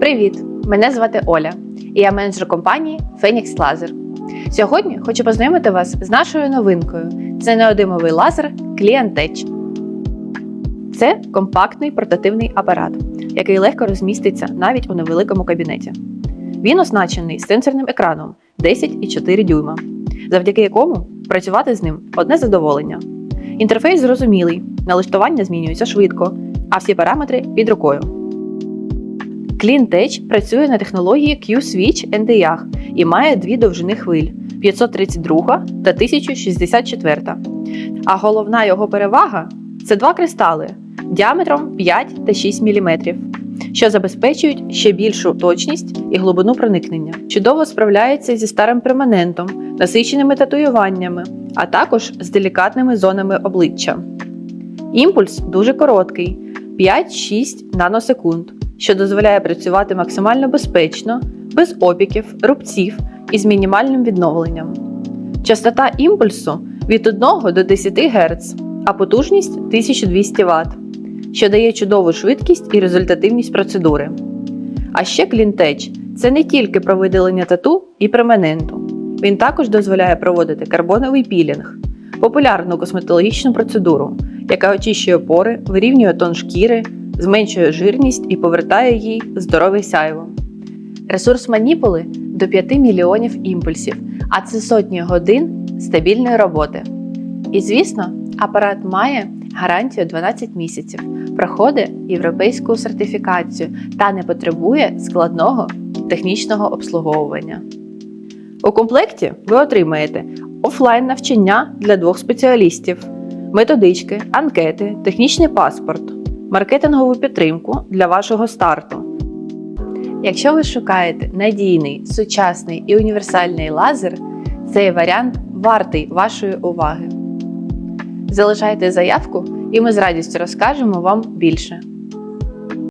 Привіт! Мене звати Оля, і я менеджер компанії Phoenix Laser. Сьогодні хочу познайомити вас з нашою новинкою. Це неодимовий лазер Client Це компактний портативний апарат, який легко розміститься навіть у невеликому кабінеті. Він оснащений сенсорним екраном 10,4 дюйма, завдяки якому працювати з ним одне задоволення. Інтерфейс зрозумілий, налаштування змінюється швидко, а всі параметри під рукою. CleanTech працює на технології Q-Switch NDIAG і має дві довжини хвиль 532 та 1064. А головна його перевага це два кристали діаметром 5 та 6 мм, що забезпечують ще більшу точність і глибину проникнення. Чудово справляється зі старим перманентом, насиченими татуюваннями, а також з делікатними зонами обличчя. Імпульс дуже короткий 5-6 наносекунд, що дозволяє працювати максимально безпечно, без опіків, рубців і з мінімальним відновленням. Частота імпульсу від 1 до 10 Гц, а потужність 1200 Вт, що дає чудову швидкість і результативність процедури. А ще клінтеч це не тільки про видалення тату і перманенту. Він також дозволяє проводити карбоновий пілінг, популярну косметологічну процедуру, яка очищує пори, вирівнює тон шкіри, зменшує жирність і повертає їй здорове сяйво. Ресурс маніпули до 5 мільйонів імпульсів, а це сотні годин стабільної роботи. І звісно, апарат має гарантію 12 місяців, проходить європейську сертифікацію та не потребує складного технічного обслуговування. У комплекті ви отримаєте офлайн навчання для двох спеціалістів, методички, анкети, технічний паспорт, маркетингову підтримку для вашого старту. Якщо ви шукаєте надійний, сучасний і універсальний лазер, цей варіант вартий вашої уваги. Залишайте заявку, і ми з радістю розкажемо вам більше.